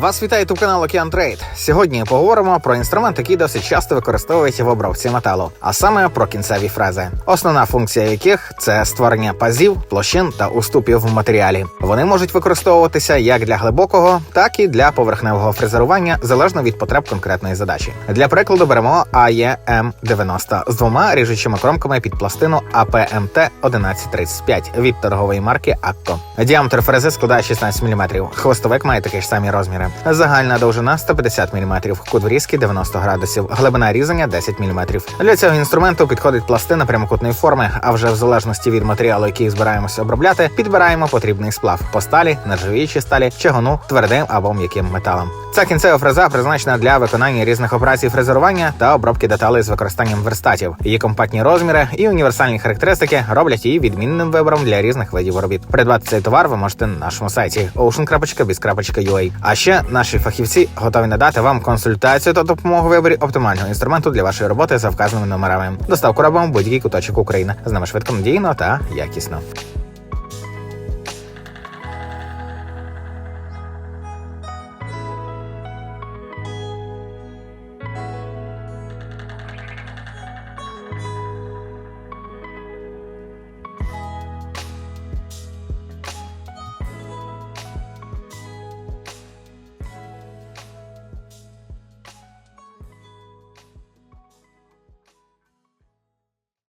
Вас вітає ютуб канал Океан Трейд. Сьогодні поговоримо про інструмент, який досить часто використовується в обробці металу, а саме про кінцеві фрези, основна функція яких це створення пазів, площин та уступів в матеріалі. Вони можуть використовуватися як для глибокого, так і для поверхневого фрезерування, залежно від потреб конкретної задачі. Для прикладу беремо AEM 90 з двома ріжучими кромками під пластину APMT 1135 від торгової марки Акко. Діаметр фрези складає 16 мм. Хвостовик має такі ж самі розміри. Загальна довжина 150 мм, кут врізки 90 градусів, глибина різання 10 мм. Для цього інструменту підходить пластина прямокутної форми, а вже в залежності від матеріалу, який збираємося обробляти, підбираємо потрібний сплав по сталі, нержавіючій сталі, чагуну, твердим або м'яким металом. Ця кінцева фреза призначена для виконання різних операцій фрезерування та обробки деталей з використанням верстатів. Її компактні розміри і універсальні характеристики роблять її відмінним вибором для різних видів робіт. Придбати цей товар ви можете на нашому сайті ocean.biz.ua. А ще наші фахівці готові надати вам консультацію та допомогу в виборі оптимального інструменту для вашої роботи за вказаними номерами. Доставку робимо будь-який куточок України. З нами швидко надійно та якісно.